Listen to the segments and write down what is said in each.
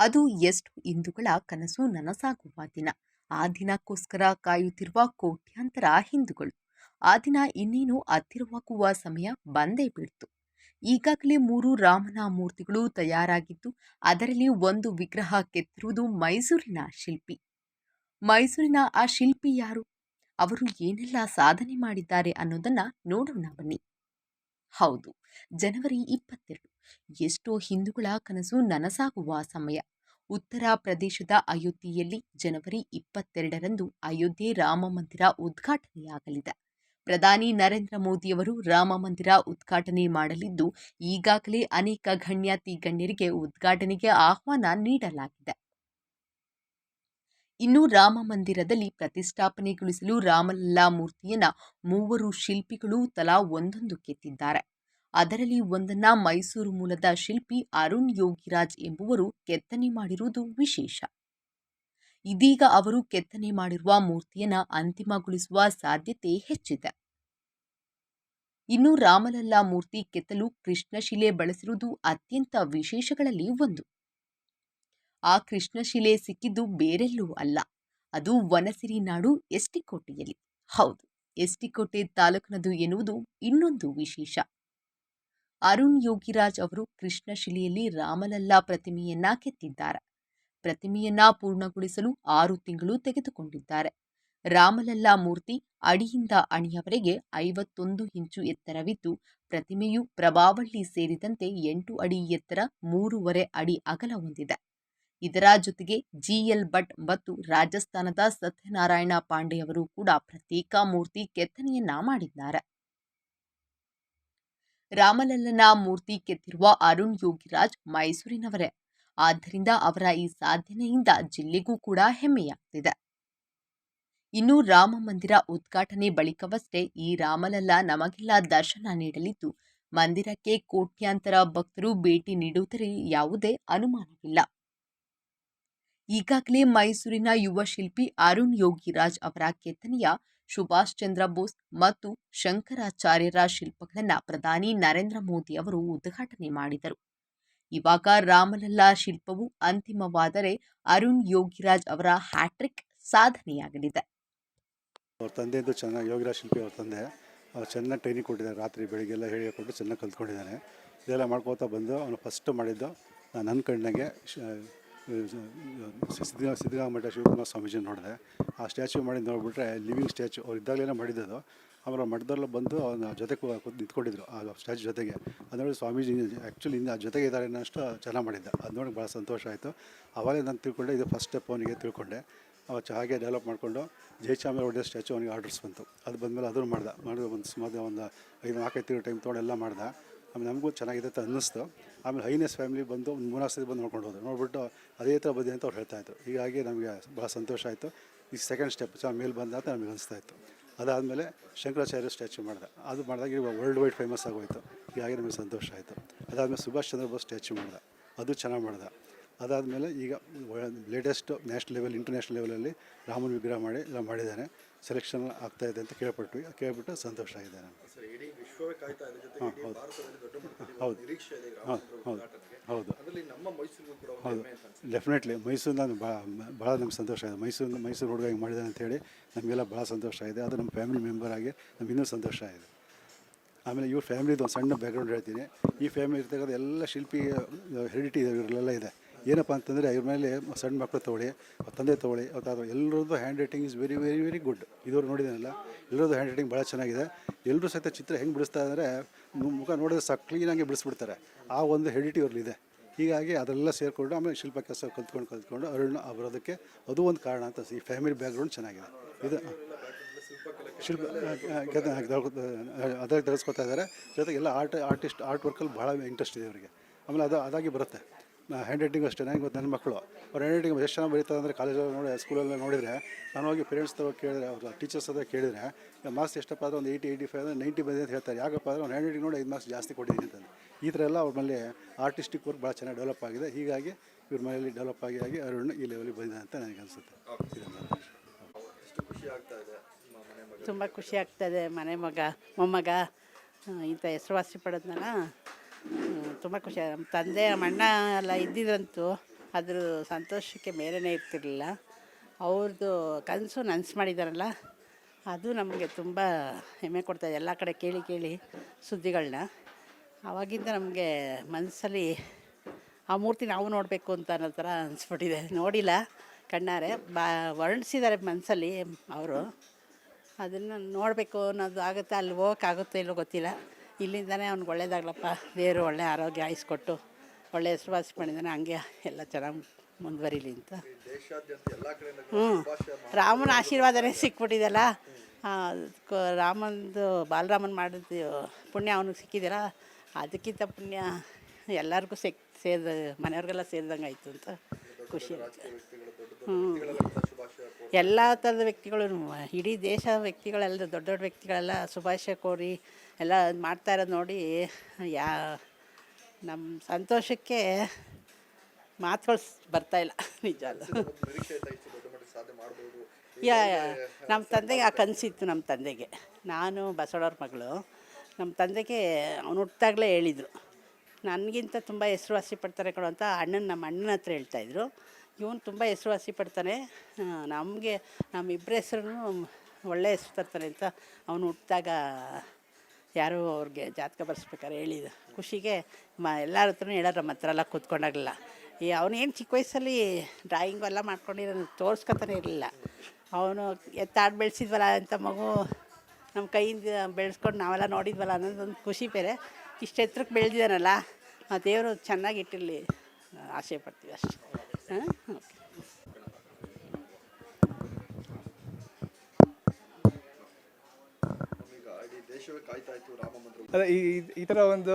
ಅದು ಎಷ್ಟು ಹಿಂದುಗಳ ಕನಸು ನನಸಾಗುವ ದಿನ. ಆ ದಿನಕ್ಕೋಸ್ಕರ ಕಾಯುತ್ತಿರುವ ಕೋಟ್ಯಾಂತರ ಹಿಂದುಗಳು. ಆ ದಿನ ಇನ್ನೇನು ಹತ್ತಿರವಾಗುವ ಸಮಯ ಬಂದೇ ಬೀಳ್ತು. ಈಗಾಗಲೇ ಮೂರು ರಾಮನ ಮೂರ್ತಿಗಳು ತಯಾರಾಗಿದ್ದು, ಅದರಲ್ಲಿ ಒಂದು ವಿಗ್ರಹ ಕೆತ್ತಿರುವುದು ಮೈಸೂರಿನ ಶಿಲ್ಪಿ. ಮೈಸೂರಿನ ಆ ಶಿಲ್ಪಿ ಯಾರು? ಅವರು ಏನೆಲ್ಲ ಸಾಧನೆ ಮಾಡಿದ್ದಾರೆ ಅನ್ನೋದನ್ನ ನೋಡೋಣ ಬನ್ನಿ. ಹೌದು, ಜನವರಿ ಇಪ್ಪತ್ತೆರಡು. ಎಷ್ಟೋ ಹಿಂದುಗಳ ಕನಸು ನನಸಾಗುವ ಸಮಯ. ಉತ್ತರ ಪ್ರದೇಶದ ಅಯೋಧ್ಯೆಯಲ್ಲಿ ಜನವರಿ ಇಪ್ಪತ್ತೆರಡರಂದು ಅಯೋಧ್ಯೆ ರಾಮ ಮಂದಿರ ಉದ್ಘಾಟನೆಯಾಗಲಿದೆ. ಪ್ರಧಾನಿ ನರೇಂದ್ರ ಮೋದಿಯವರು ರಾಮ ಮಂದಿರ ಉದ್ಘಾಟನೆ ಮಾಡಲಿದ್ದು, ಈಗಾಗಲೇ ಅನೇಕ ಗಣ್ಯಾತಿ ಗಣ್ಯರಿಗೆ ಉದ್ಘಾಟನೆಗೆ ಆಹ್ವಾನ ನೀಡಲಾಗಿದೆ. ಇನ್ನು ರಾಮ ಮಂದಿರದಲ್ಲಿ ಪ್ರತಿಷ್ಠಾಪನೆಗೊಳಿಸಲು ರಾಮಲಲ್ಲಾ ಮೂರ್ತಿಯನ್ನ ಮೂವರು ಶಿಲ್ಪಿಗಳು ತಲಾ ಒಂದೊಂದು ಕೆತ್ತಿದ್ದಾರೆ. ಅದರಲ್ಲಿ ಒಂದನ್ನ ಮೈಸೂರು ಮೂಲದ ಶಿಲ್ಪಿ ಅರುಣ್ ಯೋಗಿರಾಜ್ ಎಂಬುವರು ಕೆತ್ತನೆ ಮಾಡಿರುವುದು ವಿಶೇಷ. ಇದೀಗ ಅವರು ಕೆತ್ತನೆ ಮಾಡಿರುವ ಮೂರ್ತಿಯನ್ನ ಅಂತಿಮಗೊಳಿಸುವ ಸಾಧ್ಯತೆ ಹೆಚ್ಚಿದೆ. ಇನ್ನು ರಾಮಲಲ್ಲಾ ಮೂರ್ತಿ ಕೆತ್ತಲು ಕೃಷ್ಣಶಿಲೆ ಬಳಸಿರುವುದು ಅತ್ಯಂತ ವಿಶೇಷಗಳಲ್ಲಿ ಒಂದು. ಆ ಕೃಷ್ಣಶಿಲೆ ಸಿಕ್ಕಿದ್ದು ಬೇರೆಲ್ಲೂ ಅಲ್ಲ. ಅದು ವನಸಿರಿ ನಾಡು ಎಸ್ಟಿಕೋಟೆಯಲ್ಲಿ. ಹೌದು, ಎಸ್ಟಿಕೋಟೆ ತಾಲೂಕಿನದು ಎನ್ನುವುದು ಇನ್ನೊಂದು ವಿಶೇಷ. ಅರುಣ್ ಯೋಗಿರಾಜ್ ಅವರು ಕೃಷ್ಣಶಿಲೆಯಲ್ಲಿ ರಾಮಲಲ್ಲಾ ಪ್ರತಿಮೆಯನ್ನ ಕೆತ್ತಿದ್ದಾರೆ. ಪ್ರತಿಮೆಯನ್ನ ಪೂರ್ಣಗೊಳಿಸಲು ಆರು ತಿಂಗಳು ತೆಗೆದುಕೊಂಡಿದ್ದಾರೆ. ರಾಮಲಲ್ಲಾ ಮೂರ್ತಿ ಅಡಿಯಿಂದ ಅಣಿಯವರೆಗೆ ಐವತ್ತೊಂದು ಇಂಚು ಎತ್ತರವಿದ್ದು, ಪ್ರತಿಮೆಯು ಪ್ರಭಾವಳ್ಳಿ ಸೇರಿದಂತೆ ಎಂಟು ಅಡಿ ಎತ್ತರ, ಮೂರುವರೆ ಅಡಿ ಅಗಲ ಹೊಂದಿದೆ. ಇದರ ಜೊತೆಗೆ ಜಿಎಲ್ ಭಟ್ ಮತ್ತು ರಾಜಸ್ಥಾನದ ಸತ್ಯನಾರಾಯಣ ಪಾಂಡೆ ಅವರು ಕೂಡ ಪ್ರತ್ಯೇಕ ಮೂರ್ತಿ ಕೆತ್ತನೆಯನ್ನ ಮಾಡಿದ್ದಾರೆ. ರಾಮಲಲ್ಲನ ಮೂರ್ತಿ ಕೆತ್ತಿರುವ ಅರುಣ್ ಯೋಗಿರಾಜ್ ಮೈಸೂರಿನವರೇ. ಆದ್ದರಿಂದ ಅವರ ಈ ಸಾಧನೆಯಿಂದ ಜಿಲ್ಲೆಗೂ ಕೂಡ ಹೆಮ್ಮೆಯಾಗ್ತಿದೆ. ಇನ್ನು ರಾಮ ಮಂದಿರ ಉದ್ಘಾಟನೆ ಬಳಿಕವಷ್ಟೇ ಈ ರಾಮಲಲ್ಲ ನಮಗೆಲ್ಲ ದರ್ಶನ ನೀಡಲಿದ್ದು, ಮಂದಿರಕ್ಕೆ ಕೋಟ್ಯಾಂತರ ಭಕ್ತರು ಭೇಟಿ ನೀಡುವುದರಲ್ಲಿ ಯಾವುದೇ ಅನುಮಾನವಿಲ್ಲ. ಈಗಾಗಲೇ ಮೈಸೂರಿನ ಯುವ ಶಿಲ್ಪಿ ಅರುಣ್ ಯೋಗಿರಾಜ್ ಅವರ ಕೆತ್ತನೆಯ ಸುಭಾಷ್ ಚಂದ್ರ ಬೋಸ್ ಮತ್ತು ಶಂಕರಾಚಾರ್ಯರ ಶಿಲ್ಪಗಳನ್ನು ಪ್ರಧಾನಿ ನರೇಂದ್ರ ಮೋದಿ ಅವರು ಉದ್ಘಾಟನೆ ಮಾಡಿದರು. ಇವಾಗ ರಾಮಲಲ್ಲಾ ಶಿಲ್ಪವು ಅಂತಿಮವಾದರೆ ಅರುಣ್ ಯೋಗಿರಾಜ್ ಅವರ ಹ್ಯಾಟ್ರಿಕ್ ಸಾಧನೆಯಾಗಲಿದೆ. ಅವ್ರ ತಂದೆದು ಚೆನ್ನಾಗಿ ಯೋಗಿರಾಜ್ ಶಿಲ್ಪಿ ಅವ್ರ ತಂದೆ. ಅವ್ರು ಚೆನ್ನಾಗಿ ಟ್ರೈನಿಂಗ್ ಕೊಟ್ಟಿದ್ದಾರೆ ರಾತ್ರಿ ಬೆಳಿಗ್ಗೆ ಎಲ್ಲ ಹೇಳಿಕೊಟ್ಟು ಚೆನ್ನಾಗಿ ಕಲ್ತ್ಕೊಂಡಿದ್ದಾನೆ ಇದೆಲ್ಲ ಮಾಡ್ಕೋತಾ ಬಂದು ಅವನು ಫಸ್ಟ್ ಮಾಡಿದ್ದು, ನಾನು ನನ್ನ ಕಣ್ಣಾಗೆ ಸಿದ್ಧ ಸಿದ್ಧಗಂಗಾ ಮಠ ಶಿವಕುಮಾರ ಸ್ವಾಮೀಜಿ ನೋಡಿದೆ. ಆ ಸ್ಟ್ಯಾಚು ಮಾಡಿದ್ದು ನೋಡಿಬಿಟ್ರೆ ಲಿವಿಂಗ್ ಸ್ಟ್ಯಾಚು ಅವ್ರು ಇದ್ದಾಗಲೇ ಮಾಡಿದ್ದದು. ಆಮೇಲೆ ಮಠದಲ್ಲ ಬಂದು ಅವನ ಜೊತೆ ಕೂ- ಕೂತ್ ನಿಂತ್ಕೊಂಡಿದ್ರು ಆ ಸ್ಟ್ಯಾಚು ಜೊತೆಗೆ. ಅದನ್ನು ಸ್ವಾಮೀಜಿ ಆ್ಯಕ್ಚುಲಿ ಇನ್ನು ಜೊತೆಗೆ ಇದ್ದಾರೆ ಅನ್ನೋಷ್ಟು ಚೆನ್ನಾಗಿ ಮಾಡಿದ್ದ. ಅದು ನೋಡಿ ಭಾಳ ಸಂತೋಷ ಆಯಿತು. ಆವಾಗಲೇ ನಾನು ತಿಳ್ಕೊಂಡೆ, ಇದು ಫಸ್ಟ್ ಸ್ಟೆಪ್ ಅವನಿಗೆ ತಿಳ್ಕೊಂಡೆ. ಅವ ಚ- ಹಾಗೆ ಡೆವಲಪ್ ಮಾಡಿಕೊಂಡು ಜಯಚಾಮರ ಒಡೆಯ ಸ್ಟ್ಯಾಚು ಅವನಿಗೆ ಆರ್ಡರ್ಸ್ ಬಂತು. ಅದು ಬಂದಮೇಲೆ ಅದನ್ನು ಮಾಡ್ದೆ. ಮಾಡಿದ ಒಂದು ಸುಮಾರು ಒಂದು ಐದು ನಾಲ್ಕೈದು ತಿಂಗಳು ಟೈಮ್ ತೊಗೊಂಡು ಎಲ್ಲ ಮಾಡ್ದೆ. ಆಮೇಲೆ ನಮಗೂ ಚೆನ್ನಾಗಿದೆ ಅಂತ ಅನ್ನಿಸ್ತು. ಆಮೇಲೆ ಹೈನೆಸ್ ಫ್ಯಾಮಿಲಿ ಬಂದು ಒಂದು ಮೂರ್ನಾಲ್ಕು ಸತಿ ಬಂದು ನೋಡ್ಕೊಂಡು ಹೋದ್ರು. ನೋಡ್ಬಿಟ್ಟು ಅದೇ ಥರ ಬಂದಿದೆ ಅಂತ ಅವ್ರು ಹೇಳ್ತಾ ಇದ್ರು. ಹೀಗಾಗಿ ನಮಗೆ ಭಾಳ ಸಂತೋಷ ಆಯಿತು. ಈ ಸೆಕೆಂಡ್ ಸ್ಟೆಪ್ ಚೆನ್ನಾಗಿ ಮೇಲೆ ಬಂದ ಅಂತ ನಮಗೆ ಅನಿಸ್ತಾ ಇತ್ತು. ಅದಾದಮೇಲೆ ಶಂಕರಾಚಾರ್ಯ ಸ್ಟ್ಯಾಚು ಮಾಡಿದೆ. ಅದು ಮಾಡಿದಾಗ ಇವಾಗ ವರ್ಲ್ಡ್ ವೈಡ್ ಫೇಮಸ್ ಆಗೋಯ್ತು. ಹೀಗಾಗಿ ನಮಗೆ ಸಂತೋಷ ಆಯಿತು. ಅದಾದಮೇಲೆ ಸುಭಾಷ್ ಚಂದ್ರ ಬೋಸ್ ಸ್ಟ್ಯಾಚು ಮಾಡಿದೆ. ಅದು ಚೆನ್ನಾಗಿ ಮಾಡಿದೆ. ಅದಾದಮೇಲೆ ಈಗ ಲೇಟೆಸ್ಟ್ ನ್ಯಾಷನಲ್ ಲೆವೆಲ್ ಇಂಟರ್ನ್ಯಾಷನಲ್ ಲೆವೆಲಲ್ಲಿ ರಾಮನ್ ವಿಗ್ರಹ ಮಾಡಿ, ಎಲ್ಲ ಮಾಡಿದ್ದಾನೆ ಸೆಲೆಕ್ಷನ್ ಆಗ್ತಾಯಿದೆ ಅಂತ ಕೇಳ್ಪಟ್ವಿ. ಕೇಳ್ಬಿಟ್ಟು ಸಂತೋಷ ಆಗಿದೆ ನಮಗೆ. ವಿಶ್ವವೇ ಕಾಯ್ತಾ ಇದೆ. ಜೊತೆಗೆ ಹಾಂ, ಇಡೀ ಹೌದು. ಭಾರತದಲ್ಲಿ ದೊಡ್ಡ ಮಟ್ಟದಲ್ಲಿ ಹೌದು. ಒಂದು ನಿರೀಕ್ಷೆ ಇದೆ ಈ ಹೌದು ಉದ್ಘಾಟನೆಗೆ. ಹೌದು. ಅದರಲ್ಲಿ ನಮ್ಮ ಮೈಸೂರಿಗೂ ಕೂಡ ಒಂದು ಹೌದು. ಹೆಮ್ಮೆ ಅಂತ ಅನ್ಸುತ್ತೆ. ಡೆಫಿನೆಟ್ಲಿ ಮೈಸೂರಿನ ಭಾಳ ಭಾಳ ನಮ್ಗೆ ಸಂತೋಷ ಇದೆ ಮೈಸೂರು ಮೈಸೂರು ಹುಡುಗ ಹಿಂಗೆ ಅಂತ ಅಂತೇಳಿ ನಮಗೆಲ್ಲ ಭಾಳ ಸಂತೋಷ ಇದೆ ಅದು ನಮ್ಮ ಫ್ಯಾಮಿಲಿ ಮೆಂಬರ್ ಆಗಿ ನಮ್ಗೆ ಇನ್ನೂ ಸಂತೋಷ ಇದೆ ಆಮೇಲೆ ಇವ್ರ ಫ್ಯಾಮಿಲಿದು ಒಂದು ಸಣ್ಣ ಬ್ಯಾಕ್ಗ್ರೌಂಡ್ ಹೇಳ್ತೀನಿ. ಈ ಫ್ಯಾಮಿಲಿ ಇರ್ತಕ್ಕಂಥ ಎಲ್ಲ ಶಿಲ್ಪಿ ಹೆರಿಟಿ ಇದೆ ಇವರಲ್ಲೆಲ್ಲ ಇದೆ. ಏನಪ್ಪ ಅಂತಂದರೆ ಇವ್ರ ಮೇಲೆ ಸಣ್ಣ ಮಕ್ಕಳು ತೊಗೊಳ್ಳಿ, ಅವ್ರ ತಂದೆ ತೊಗೊಳ್ಳಿ ಅಥವಾ ಎಲ್ಲರದ್ದು handwriting is very very very good ಇದವ್ರು ನೋಡಿದ್ದೀನಲ್ಲ ಎಲ್ಲರದ್ದು ಹ್ಯಾಂಡ್ ರೈಟಿಂಗ್ ಭಾಳ ಚೆನ್ನಾಗಿದೆ. ಎಲ್ಲರೂ ಸಹಿತ ಚಿತ್ರ ಹೆಂಗೆ ಬಿಡಿಸ್ತಾ ಇದ್ದಾರೆ ಮುಖ ನೋಡಿದ್ರೆ ಸಹ ಕ್ಲೀನಾಗಿ ಬಿಡಿಸ್ಬಿಡ್ತಾರೆ. ಆ ಒಂದು ಹೆಡಿಟಿ ಇವ್ರಲ್ಲಿದೆ ಹೀಗಾಗಿ ಅದೆಲ್ಲ ಸೇರಿಕೊಂಡು ಆಮೇಲೆ ಶಿಲ್ಪ ಕೆಲಸ ಕಲ್ತ್ಕೊಂಡು ಕಲ್ತ್ಕೊಂಡು ಅರುಣ್ ಬರೋದಕ್ಕೆ ಅದು ಒಂದು ಕಾರಣ ಅಂತ ಈ ಫ್ಯಾಮಿಲಿ ಬ್ಯಾಕ್ಗ್ರೌಂಡ್ ಚೆನ್ನಾಗಿದೆ. ಇದು ಶಿಲ್ಪ ಅದಕ್ಕೆ ತರಿಸ್ಕೊತಾ ಇದ್ದಾರೆ ಜೊತೆಗೆ ಎಲ್ಲ ಆರ್ಟ್ ಆರ್ಟಿಸ್ಟ್ ಆರ್ಟ್ ವರ್ಕಲ್ಲಿ ಭಾಳ ಇಂಟ್ರೆಸ್ಟ್ ಇದೆ ಅವರಿಗೆ. ಆಮೇಲೆ ಅದು, ಅದಾಗಿ ಬರುತ್ತೆ. ಹ್ಯಾಂಡ್ ರೈಟಿಂಗ್ ಅಷ್ಟೇ ಗೊತ್ತು, ನನ್ನ ಮಕ್ಕಳು. ಅವ್ರು ಹ್ಯಾಂಡ್ ರೈಟಿಂಗ್ ಎಷ್ಟು ಚೆನ್ನಾಗಿ ಬರೀತಾರೆ ಅಂದರೆ ಕಾಲೇಜಲ್ಲಿ ನೋಡಿ ಸ್ಕೂಲಲ್ಲಿ ನೋಡಿದರೆ ನಾನು ಹೋಗಿ ಪೇರೆಂಟ್ಸ್ ತರ ಹೋಗಿ ಕೇಳಿದ್ರೆ, ಅವ್ರ ಟೀಚರ್ಸ್ ಹತ್ರ ಕೇಳಿದರೆ ಮಾರ್ಕ್ಸ್ ಎಷ್ಟಪ್ಪ ಅಂದರೆ ಒಂದು ಏಯ್ಟಿ ಏಯ್ಟಿ ಫೈವ್ ಅಂದರೆ ನೈಂಟಿ ಬಂದಿದೆ ಅಂತ ಹೇಳ್ತಾರೆ. ಯಾಕಪ್ಪ ಅಂದರೆ ಅವ್ನು ಹ್ಯಾಂಡ್ ರೈಟಿಂಗ್ ನೋಡಿ ಐದು ಮಾರ್ಕ್ಸ್ ಜಾಸ್ತಿ ಕೊಟ್ಟಿದ್ದೀನಿ ಅಂತ ಈ ಥರ ಎಲ್ಲ ಅವ್ರ ಮೇಲೆ ಆರ್ಟಿಸ್ಟಿಕ್ ವರ್ಕ್ ಭಾಳ ಚೆನ್ನಾಗಿ ಡೆವಲಪ್ ಆಗಿದೆ. ಹೀಗಾಗಿ ಇವ್ರ ಮನೆಯಲ್ಲಿ ಡೆವಲಪ್ ಆಗಿ ಆಗಿ ಅರುಣ್ ಈ ಲೆವೆಲಿಗೆ ಬಂದಿದೆ ಅಂತ ನನಗೆ ಅನಿಸುತ್ತೆ. ತುಂಬ ಖುಷಿ ಆಗ್ತಾ ಇದೆ ಮನೆ ಮಗ ತುಂಬ ಖುಷಿ ಆಗ್ತದೆ ಮನೆ ಮಗ, ಮೊಮ್ಮಗ ಇಂಥ ಹೆಸರುವಾಸಿ ಪಡೆದ್ನಲ್ಲ. ತುಂಬ ಖುಷಿ. ನಮ್ಮ ತಂದೆ, ನಮ್ಮ ಅಣ್ಣ ಎಲ್ಲ ಇದ್ದಿದ್ರಂತೂ ಅದ್ರ ಸಂತೋಷಕ್ಕೆ ಮೇಲೇ ಇರ್ತಿರಲಿಲ್ಲ. ಅವ್ರದ್ದು ಕನಸು ನನಸು ಮಾಡಿದಾರಲ್ಲ, ಅದು ನಮಗೆ ತುಂಬ ಹೆಮ್ಮೆ ಕೊಡ್ತಾಯಿದೆ ಎಲ್ಲ ಕಡೆ ಕೇಳಿ ಕೇಳಿ ಸುದ್ದಿಗಳನ್ನ ಆವಾಗಿಂದ ನಮಗೆ ಮನಸ್ಸಲ್ಲಿ ಆ ಮೂರ್ತಿ ನಾವು ನೋಡಬೇಕು ಅಂತ ಅನ್ನೋ ಥರ ಅನಿಸ್ಬಿಟ್ಟಿದೆ. ನೋಡಿಲ್ಲ ಕಣ್ಣಾರೆ, ಬಾ, ವರ್ಣಿಸಿದ್ದಾರೆ ಮನಸ್ಸಲ್ಲಿ ಅವರು. ಅದನ್ನು ನೋಡಬೇಕು ಅನ್ನೋದು ಆಗುತ್ತೆ, ಅಲ್ಲಿ ಹೋಗೋಕ್ಕಾಗುತ್ತೋ ಇಲ್ಲೋ ಗೊತ್ತಿಲ್ಲ. ಇಲ್ಲಿಂದನೇ ಅವ್ನಿಗೆ ಒಳ್ಳೇದಾಗ್ಲಪ್ಪ. ದೇವರು ಒಳ್ಳೆ ಆರೋಗ್ಯ ಆಯಿಸ್ಕೊಟ್ಟು ಒಳ್ಳೆ ಹೆಸರು ಮಾಡಿದ್ದಾನೆ ಹಂಗೆ ಎಲ್ಲ ಚೆನ್ನಾಗಿ ಮುಂದುವರಿಲಿ ಅಂತ. ಹ್ಞೂ ರಾಮನ ಆಶೀರ್ವಾದನೇ ಸಿಕ್ಬಿಟ್ಟಿದೆಯಲ್ಲ ರಾಮಂದು ಬಾಲರಾಮನ್ ಮಾಡಿದ ಪುಣ್ಯ ಅವನಿಗೆ ಸಿಕ್ಕಿದಿಲ್ಲ ಅದಕ್ಕಿಂತ ಪುಣ್ಯ ಎಲ್ಲರಿಗೂ ಸಿಕ್, ಸೇರಿದ ಮನೆಯವ್ರಿಗೆಲ್ಲ ಸೇರಿದಂಗೆ ಆಯಿತು ಅಂತ ಖುಷಿ ಆಯ್ತು ಎಲ್ಲ ಥರದ ವ್ಯಕ್ತಿಗಳು ಇಡೀ ದೇಶ ವ್ಯಕ್ತಿಗಳೆಲ್ಲ, ದೊಡ್ಡ ದೊಡ್ಡ ವ್ಯಕ್ತಿಗಳೆಲ್ಲ ಶುಭಾಶಯ ಕೋರಿ ಎಲ್ಲ ಮಾಡ್ತಾ ಇರೋದು ನೋಡಿ, ಯಾ ನಮ್ಮ ಸಂತೋಷಕ್ಕೆ ಮಾತುಗಳು ಬರ್ತಾ ಇಲ್ಲ. ನಿಜ ಅಲ್ಲ. ಯಾ. ನಮ್ಮ ತಂದೆಗೆ ಆ ಕನಸಿತ್ತು ನಮ್ಮ ತಂದೆಗೆ. ನಾನು ಬಸವಣ್ಣವ್ರ ಮಗಳು. ನಮ್ಮ ತಂದೆಗೆ ಅವನು ಹುಟ್ಟಾಗಲೇ ಹೇಳಿದರು. ನನಗಿಂತ ತುಂಬ ಹೆಸರುವಾಸಿ ಪಡ್ತಾರೆ ಕೊಡೋ ಅಂತ ಅಣ್ಣನ ನಮ್ಮ ಅಣ್ಣನ ಹತ್ರ ಹೇಳ್ತಾಯಿದ್ರು ಇವನು ತುಂಬ ಹೆಸರುವಾಸಿ ಪಡ್ತಾನೆ. ನಮಗೆ ನಮ್ಮಿಬ್ಬರ ಹೆಸರು ಒಳ್ಳೆ ಹೆಸರು ತರ್ತಾನೆ ಅಂತ ಅವನು ಹುಟ್ಟಿದಾಗ ಯಾರೂ ಅವ್ರಿಗೆ ಜಾತಕ ಬರ್ಸ್ಬೇಕಾರೆ ಹೇಳಿದ ಖುಷಿಗೆ ಮ, ಎಲ್ಲರ ಹತ್ರನೂ ಹೇಳೋರು ನಮ್ಮ ಹತ್ರ ಎಲ್ಲ ಕೂತ್ಕೊಂಡಾಗಲ್ಲ ಈ ಅವನೇನು ಚಿಕ್ಕ ವಯಸ್ಸಲ್ಲಿ ಡ್ರಾಯಿಂಗು ಎಲ್ಲ ಮಾಡ್ಕೊಂಡಿರೋ ತೋರಿಸ್ಕೊತಾನೆ ಇರಲಿಲ್ಲ. ಅವನು ಎತ್ತಾಡಿ ಬೆಳೆಸಿದ್ವಲ್ಲ ಅಂತ ಮಗು ನಮ್ಮ ಕೈಯಿಂದ ಬೆಳೆಸ್ಕೊಂಡು ನಾವೆಲ್ಲ ನೋಡಿದ್ವಲ್ಲ ಅನ್ನೋದೊಂದು ಖುಷಿ ಬೇರೆ. ಇಷ್ಟು ಎತ್ತರಕ್ಕೆ ಬೆಳೆದಿದ್ದಾನಲ್ಲ, ಆ ದೇವರು ಚೆನ್ನಾಗಿ ಇಟ್ಟಿರಲಿ. ಆಸೆ ಪಡ್ತೀವಿ ಅಷ್ಟೇ. ಓಕೆ. ಅದೇ ಈ ಈ- ಈ ಥರ ಒಂದು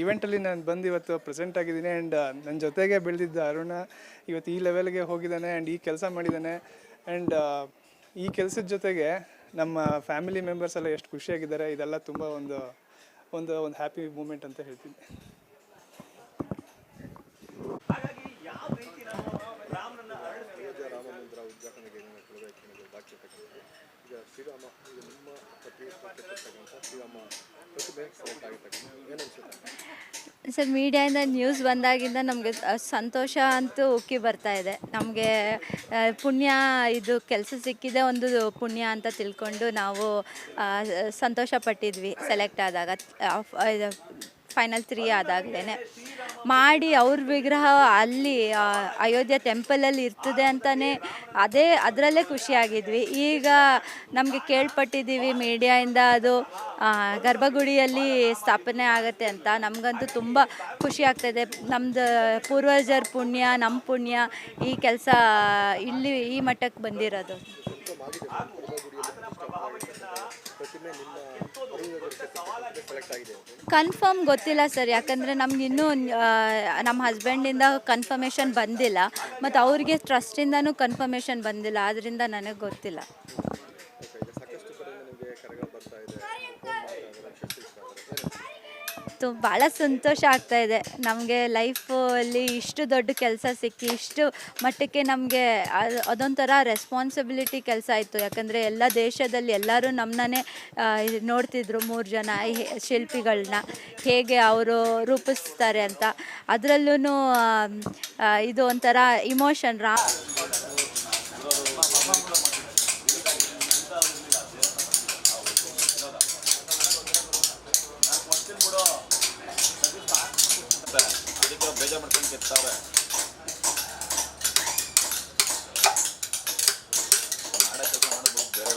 ಇವೆಂಟಲ್ಲಿ ನಾನು ಬಂದು ಇವತ್ತು ಪ್ರೆಸೆಂಟ್ ಆಗಿದ್ದೀನಿ ಆ್ಯಂಡ್ ನನ್ನ ಜೊತೆಗೆ ಬೆಳೆದಿದ್ದ ಅರುಣ ಇವತ್ತು ಈ ಲೆವೆಲ್ಗೆ ಹೋಗಿದ್ದಾನೆ ಆ್ಯಂಡ್ ಈ ಕೆಲಸ ಮಾಡಿದ್ದಾನೆ ಆ್ಯಂಡ್ ಈ ಕೆಲಸದ ಜೊತೆಗೆ ನಮ್ಮ ಫ್ಯಾಮಿಲಿ ಮೆಂಬರ್ಸ್ ಎಲ್ಲ ಎಷ್ಟು ಖುಷಿಯಾಗಿದ್ದಾರೆ, ಇದೆಲ್ಲ ತುಂಬ ಒಂದು ಒಂದು ಒಂದು ಹ್ಯಾಪಿ ಮೂಮೆಂಟ್ ಅಂತ ಹೇಳ್ತೀನಿ ಅಯೋಧ್ಯ ರಾಮ ಮಂದಿರ ಉದ್ಘಾಟನೆಗೆ ಏನೇನು ಕೊಡಬೇಕು ಬಾಕಿ ಇರ್ತಕ್ಕಂಥದ್ದು ಈಗ ಶ್ರೀರಾಮ ಈಗ ನಿಮ್ಮ ಪ್ರತಿಷ್ಠೆ ಕೊಡ್ತಕ್ಕಂಥ ಶ್ರೀರಾಮ ಪ್ರತಿಭೆ ಸೆಲೆಕ್ಟ್ ಆಗಿರ್ತಕ್ಕಂಥ ಏನು ಅನ್ಸುತ್ತೆ ಸರ್, ಮೀಡಿಯಾಯಿಂದ ನ್ಯೂಸ್ ಬಂದಾಗಿಂದ ನಮಗೆ ಸಂತೋಷ ಅಂತೂ ಉಕ್ಕಿ ಬರ್ತಾ ಇದೆ. ನಮಗೆ ಪುಣ್ಯ ಇದು ಕೆಲಸ ಸಿಕ್ಕಿದೆ ಒಂದು ಪುಣ್ಯ ಅಂತ ತಿಳ್ಕೊಂಡು ನಾವು ಸಂತೋಷ ಪಟ್ಟಿದ್ವಿ ಸೆಲೆಕ್ಟ್ ಆದಾಗ. ಫೈನಲ್ ತ್ರೀ ಆದಾಗಲೇ ಮಾಡಿ ಅವ್ರ ವಿಗ್ರಹ ಅಲ್ಲಿ ಅಯೋಧ್ಯ ಟೆಂಪಲಲ್ಲಿ ಇರ್ತದೆ ಅಂತಲೇ ಅದೇ ಅದರಲ್ಲೇ ಖುಷಿಯಾಗಿದ್ವಿ. ಈಗ ನಮಗೆ ಕೇಳ್ಪಟ್ಟಿದ್ದೀವಿ ಮೀಡಿಯಾಯಿಂದ ಅದು ಗರ್ಭಗುಡಿಯಲ್ಲಿ ಸ್ಥಾಪನೆ ಆಗುತ್ತೆ ಅಂತ. ನಮಗಂತೂ ತುಂಬ ಖುಷಿ ಆಗ್ತಾಯಿದೆ ನಮ್ಮದು ಪೂರ್ವಜರ ಪುಣ್ಯ ನಮ್ಮ ಪುಣ್ಯ ಈ ಕೆಲಸ ಇಲ್ಲಿ ಈ ಮಟ್ಟಕ್ಕೆ ಬಂದಿರೋದು. ಕನ್ಫರ್ಮ್ ಗೊತ್ತಿಲ್ಲ ಸರ್ ಯಾಕಂದರೆ ನಮ್ಗೆ ಇನ್ನೂ ನಮ್ಮ ಹಸ್ಬೆಂಡಿಂದ ಕನ್ಫರ್ಮೇಷನ್ ಬಂದಿಲ್ಲ, ಮತ್ತು ಅವ್ರಿಗೆ ಟ್ರಸ್ಟಿಂದನೂ ಕನ್ಫರ್ಮೇಷನ್ ಬಂದಿಲ್ಲ ಆದ್ದರಿಂದ ನನಗೆ ಗೊತ್ತಿಲ್ಲ ಓಕೆ ಈಗ ಸಾಕಷ್ಟು ಕಡೆಯಿಂದ ನಿಮಗೆ ಕರೆಗಳು ಬರ್ತಾ ಇದೆ ಫೋನ್ ಮಾಡ್ತಾ ಇದ್ದಾರೆ ವಿಶೇಷ ಇದ್ದಾರೆ ಏನು ತು ಭಾಳ ಸಂತೋಷ ಆಗ್ತಾ ಇದೆ. ನಮಗೆ ಲೈಫಲ್ಲಿ ಇಷ್ಟು ದೊಡ್ಡ ಕೆಲಸ ಸಿಕ್ಕಿ, ಇಷ್ಟು ಮಟ್ಟಕ್ಕೆ ನಮಗೆ ಅದೊಂಥರ ರೆಸ್ಪಾನ್ಸಿಬಿಲಿಟಿ ಕೆಲಸ ಆಯಿತು. ಯಾಕಂದರೆ ಎಲ್ಲ ದೇಶದಲ್ಲಿ ಎಲ್ಲರೂ ನಮ್ಮನ್ನೇ ನೋಡ್ತಿದ್ರು ಮೂರು ಜನ ಶಿಲ್ಪಿಗಳನ್ನ ಹೇಗೆ ಅವರು ರೂಪಿಸ್ತಾರೆ ಅಂತ. ಅದರಲ್ಲೂ ಇದು ಒಂಥರ ಇಮೋಷನ್ ರಾ 겠다래 ನಾಳೆ ಕೆಲಸ ಮಾಡಬೇಕು ಬೇರೆ